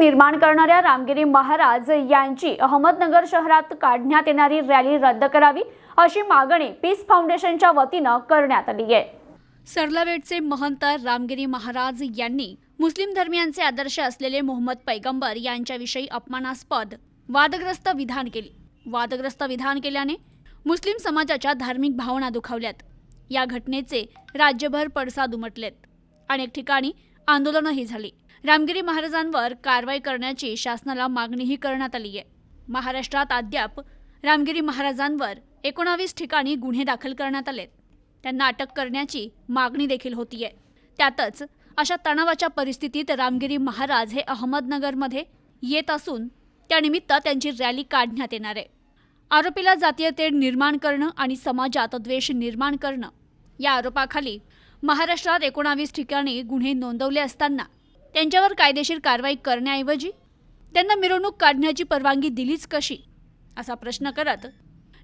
निर्माण करणाऱ्या रामगिरी महाराज यांची अहमदनगर शहरात काढण्यात येणारी रॅली रद्द करावी अशी मागणी पीस फाउंडेशनच्या वतीनं करण्यात आली आहे. सरलावेटचे महंत रामगिरी महाराज यांनी मुस्लिम धर्मियांचे आदर्श असलेले मोहम्मद पैगंबर यांच्याविषयी अपमानास्पद वादग्रस्त विधान केले. वादग्रस्त विधान केल्याने मुस्लिम समाजाच्या धार्मिक भावना दुखावल्यात. या घटनेचे राज्यभर पडसाद उमटलेत. अनेक ठिकाणी आंदोलनही झाली. रामगिरी महाराजांवर कारवाई करण्याची शासनाला मागणीही करण्यात आली आहे. महाराष्ट्रात अद्याप रामगिरी महाराजांवर एकोणावीस ठिकाणी गुन्हे दाखल करण्यात आलेत. त्यांना अटक करण्याची मागणी देखील होतीये. त्यातच अशा तणावाच्या परिस्थितीत रामगिरी महाराज हे अहमदनगरमध्ये येत असून त्यानिमित्त त्यांची रॅली काढण्यात येणार आहे. आरोपीला जातीय तेढ निर्माण करणं आणि समाजात द्वेष निर्माण करणं या आरोपाखाली महाराष्ट्रात एकोणावीस ठिकाणी गुन्हे नोंदवले असताना त्यांच्यावर कायदेशीर कारवाई करण्याऐवजी त्यांना मिरवणूक काढण्याची परवानगी दिलीच कशी? असा प्रश्न करत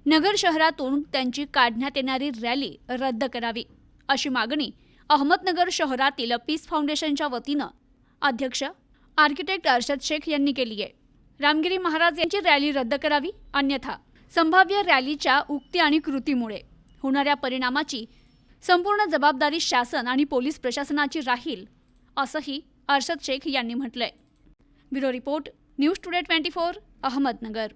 नगर शहरातून त्यांची काढण्यात येणारी रॅली रद्द करावी अशी मागणी अहमदनगर शहरातील पीस फाउंडेशनच्या वतीनं अध्यक्ष आर्किटेक्ट अर्शद शेख यांनी केली आहे. रामगिरी महाराज यांची रॅली रद्द करावी अन्यथा संभाव्य रॅलीच्या उक्ती आणि कृतीमुळे होणाऱ्या परिणामाची संपूर्ण जबाबदारी शासन आणि पोलीस प्रशासनाची राहील असंही अर्षद शेख यांनी म्हटलंय. Bureau report news today twenty four Ahmednagar.